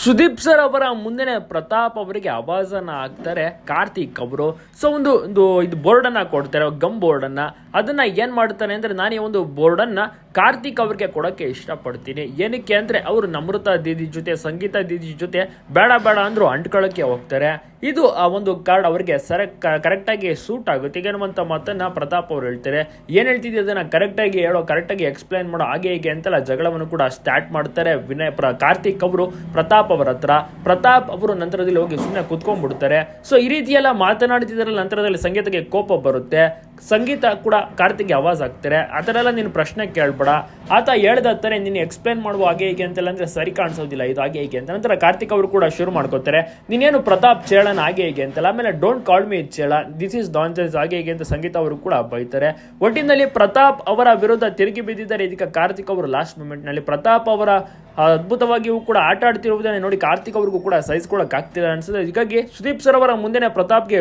Sudeep sir ಅವರ ಮುಂದೆನೆ ಪ್ರತಾಪ್ ಅವರಿಗೆ ಅವಾಜನ್ನ ಹಾಕ್ತಾರೆ. ಕಾರ್ತಿಕ್ ಅವರು. ಸೊ ಒಂದು ಒಂದು ಇದು ಬೋರ್ಡ್ ಅನ್ನ ಕೊಡ್ತಾರೆ, ಗಮ್ ಬೋರ್ಡ್ ಅನ್ನ. ಅದನ್ನ ಏನ್ ಮಾಡ್ತಾರೆ ಅಂದ್ರೆ ನಾನು ಈ ಒಂದು ಬೋರ್ಡ್ ಅನ್ನ ಕಾರ್ತಿಕ್ ಅವ್ರಿಗೆ ಕೊಡಕ್ಕೆ ಇಷ್ಟಪಡ್ತೀನಿ. ಏನಕ್ಕೆ ಅಂದ್ರೆ ಅವರು ನಮೃತ ದೀದಿ ಜೊತೆ, ಸಂಗೀತ ದೀದಿ ಜೊತೆ ಬೇಡ ಬೇಡ ಅಂದ್ರು ಅಂಟ್ಕೊಳಕ್ಕೆ ಹೋಗ್ತಾರೆ. ಇದು ಆ ಒಂದು ಕಾರ್ಡ್ ಅವರಿಗೆ ಸರ ಕರೆಕ್ಟ್ ಆಗಿ ಸೂಟ್ ಆಗುತ್ತೆ. ಈಗ ಅನ್ನುವಂಥ ಮಾತನ್ನ ಪ್ರತಾಪ್ ಅವ್ರು ಹೇಳ್ತಾರೆ. ಏನ್ ಹೇಳ್ತಿದ್ದೆ ಅದನ್ನ ಕರೆಕ್ಟ್ ಆಗಿ ಹೇಳೋ ಕರೆಕ್ಟ್ ಆಗಿ ಎಕ್ಸ್ಪ್ಲೈನ್ ಮಾಡೋ, ಹಾಗೆ ಹೀಗೆ ಅಂತೆಲ್ಲ ಜಗಳವನ್ನು ಕೂಡ ಸ್ಟಾರ್ಟ್ ಮಾಡ್ತಾರೆ ವಿನಯ್ ಕಾರ್ತಿಕ್ ಅವರು. ಪ್ರತಾಪ್ ಅವರ ಹತ್ರ. ಪ್ರತಾಪ್ ಅವರು ನಂತರದಲ್ಲಿ ಹೋಗಿ ಸುಮ್ಮನೆ ಕುತ್ಕೊಂಡ್ಬಿಡ್ತಾರೆ. ಸೊ ಈ ರೀತಿಯೆಲ್ಲ ಮಾತನಾಡುತ್ತಿದ್ದರಲ್ಲಿ ನಂತರದಲ್ಲಿ ಸಂಗೀತಕ್ಕೆ ಕೋಪ ಬರುತ್ತೆ. ಸಂಗೀತ ಕೂಡ ಕಾರ್ತಿಕ್ಗೆ ಆವಾಜ್ ಆಗ್ತಾರೆ ಆ ಥರ ಎಲ್ಲ ನೀನು ಪ್ರಶ್ನೆ ಕೇಳ್ಬೇಡ. ಆತ ಹೇಳ್ದತ್ತಾರೆ ನೀನು ಎಕ್ಸ್ಪ್ಲೇನ್ ಮಾಡುವ ಹಾಗೆ ಹೀಗೆ ಅಂತೆಲ್ಲ ಅಂದರೆ ಸರಿ ಕಾಣಿಸೋದಿಲ್ಲ, ಇದು ಹಾಗೆ ಹೀಗೆ ಅಂತ. ನಂತರ ಕಾರ್ತಿಕ್ ಅವರು ಕೂಡ ಶುರು ಮಾಡ್ಕೋತಾರೆ, ನೀನೇನು ಪ್ರತಾಪ್ ಚೇಳನ್ ಹಾಗೆ ಹೀಗೆ ಅಂತೆಲ್ಲ. ಆಮೇಲೆ ಡೋಂಟ್ ಕಾಲ್ ಮಿ ಚೇಳ ದಿಸ್ ಇಸ್ ಡಾನ್ಸೆನ್ಸ್ ಹಾಗೆ ಹೀಗೆ ಅಂತ ಸಂಗೀತ ಅವರು ಕೂಡ ಬೈತಾರೆ. ಒಟ್ಟಿನಲ್ಲಿ ಪ್ರತಾಪ್ ಅವರ ವಿರುದ್ಧ ತಿರುಗಿ ಬಿದ್ದಿದ್ದಾರೆ. ಇದಕ್ಕೆ ಕಾರ್ತಿಕ್ ಅವರು ಲಾಸ್ಟ್ ಮೂಮೆಂಟ್ನಲ್ಲಿ ಪ್ರತಾಪ್ ಅವರ ಅದ್ಭುತವಾಗಿಯೂ ಕೂಡ ಆಟ ಆಡ್ತಿರುವುದನ್ನು ನೋಡಿ ಕಾರ್ತಿಕ್ ಅವ್ರಿಗೂ ಕೂಡ ಸಹಿಸ್ಕೊಳಕ್ ಆಗ್ತಿಲ್ಲ ಅನ್ಸುತ್ತೆ. ಹೀಗಾಗಿ ಸುದೀಪ್ ಸರ್ ಅವರ ಮುಂದೆನೇ ಪ್ರತಾಪ್ಗೆ